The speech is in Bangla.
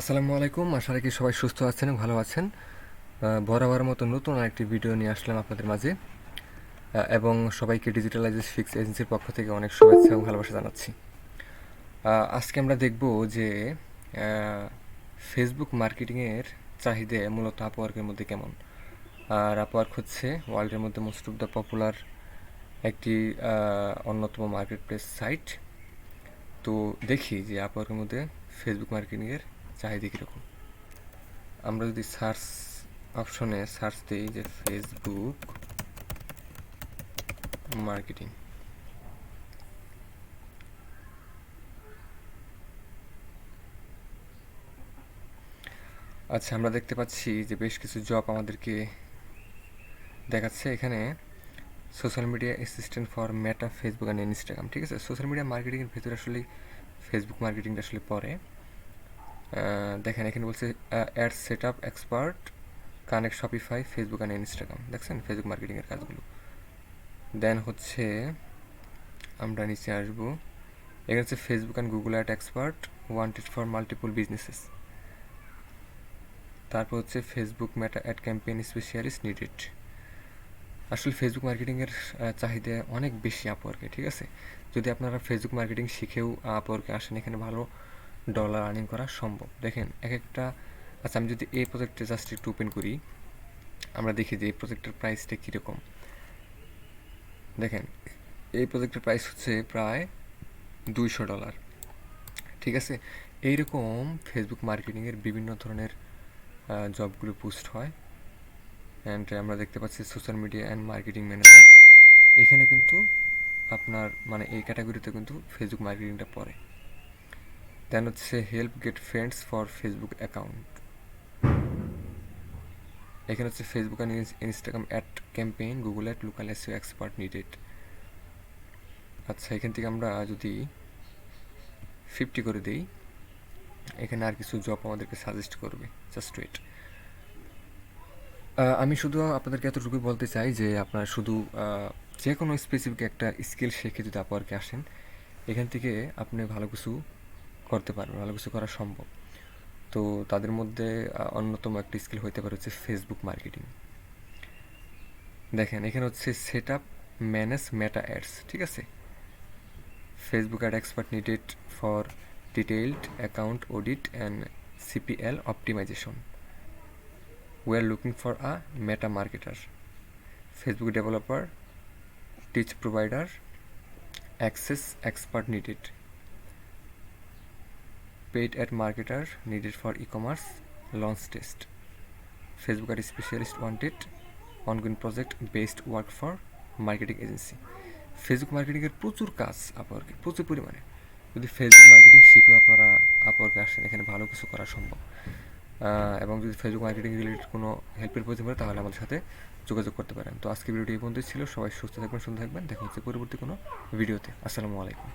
আসসালামু আলাইকুম। আশা রাখি সবাই সুস্থ আছেন, ভালো আছেন। বরাবর মতো নতুন আরেকটি ভিডিও নিয়ে আসলাম আপনাদের মাঝে। এবং সবাইকে ডিজিটালাইজেস ফিক্স এজেন্সির পক্ষ থেকে অনেক শুভেচ্ছা এবং ভালোবাসা জানাচ্ছি। আজকে আমরা দেখব যে ফেসবুক মার্কেটিংয়ের চাহিদা মূলত আপওয়ার্কের মধ্যে কেমন? আর আপওয়ার্ক হচ্ছে ওয়ার্ল্ডের মধ্যে মোস্ট অফ দ্য পপুলার একটি অন্যতম মার্কেট প্লেস সাইট তো দেখি যে আপওয়ার্কের মধ্যে ফেসবুক মার্কেটিংয়ের চাহিদা কীরকম আমরা যদি সার্চ অপশনে সার্চ দিই যে ফেসবুক মার্কেটিং। আচ্ছা আমরা দেখতে পাচ্ছি যে বেশ কিছু জব আমাদেরকে দেখাচ্ছে। এখানে social media assistant for Meta Facebook and Instagram ঠিক আছে? সোশ্যাল মিডিয়া মার্কেটিংয়ের ভেতরে আসলে ফেসবুক মার্কেটিংটা আসলে আহ, দেখেন, এখানে বলছে ad set up expert connect Shopify Facebook and Instagram দেখছেন? ফেসবুক মার্কেটিংয়ের কাজগুলো। দেন হচ্ছে, আমরা নিচে আসব। এখানে হচ্ছে Facebook and Google ad expert wanted for multiple businesses তারপর হচ্ছে Facebook Meta ad campaign specialist needed আসলে ফেসবুক মার্কেটিংয়ের চাহিদা অনেক বেশি আপওয়ার্কে ঠিক আছে? যদি আপনারা ফেসবুক মার্কেটিং শিখেও আপওয়ার্কে আসেন, এখানে ভালো ডলার আর্নিং করা সম্ভব। দেখেন এক একটা আচ্ছা আমি যদি এই প্রজেক্টে জাস্ট একটু ওপেন করি, আমরা দেখি যে এই প্রজেক্টের প্রাইসটা কীরকম। দেখেন, এই প্রজেক্টের প্রাইস হচ্ছে প্রায় দুইশো ডলার ঠিক আছে? এইরকম ফেসবুক মার্কেটিংয়ের বিভিন্ন ধরনের জবগুলো পোস্ট হয়। অ্যান্ড আমরা দেখতে পাচ্ছি social media and marketing manager এখানে কিন্তু আপনার মানে এই ক্যাটাগরিতে কিন্তু ফেসবুক মার্কেটিংটা পড়ে। দেন হচ্ছে help get friends for Facebook account এখানে হচ্ছে Facebook and Instagram ad campaign Google ad local SEO expert needed আচ্ছা এখান থেকে আমরা যদি ফিফটি করে দিই, এখানে আর কিছু জব আমাদেরকে সাজেস্ট করবে জাস্ট ওয়েট আমি শুধু আপনাদেরকে এতটুকুই বলতে চাই যে আপনার শুধু যে কোনো স্পেসিফিক একটা স্কিল শিখে যদি আপওয়ার্কে আসেন, এখান থেকে আপনি ভালো কিছু করতে পারবে, ভালো কিছু করা সম্ভব। তো তাদের মধ্যে অন্যতম একটি স্কিল হইতে পারে হচ্ছে ফেসবুক মার্কেটিং দেখেন, এখানে হচ্ছে set up manage Meta ads ঠিক আছে? Facebook ad expert needed for detailed account audit and CPL optimisation we are looking for a meta marketer, facebook developer, teach provider, access expert needed paid ad marketer needed for e-commerce launch test. Facebook ad specialist wanted, ongoing project based work for marketing agency. Facebook মার্কেটিংয়ের প্রচুর কাজ আপওয়ার্কে প্রচুর পরিমাণে। যদি ফেসবুক মার্কেটিং শিখেও আপনারা আপওয়ার্কে আসেন, এখানে ভালো কিছু করা সম্ভব। এবং যদি ফেসবুক মার্কেটিং রিলেটেড কোনো হেল্পের প্রয়োজন পড়ে, তাহলে আমাদের সাথে যোগাযোগ করতে পারেন। তো আজকে ভিডিওটি এই পর্যন্তই ছিল। সবাই সুস্থ থাকবেন, সুন্দর থাকবেন। দেখা হচ্ছে পরবর্তী কোনো ভিডিওতে। আসসালামু আলাইকুম।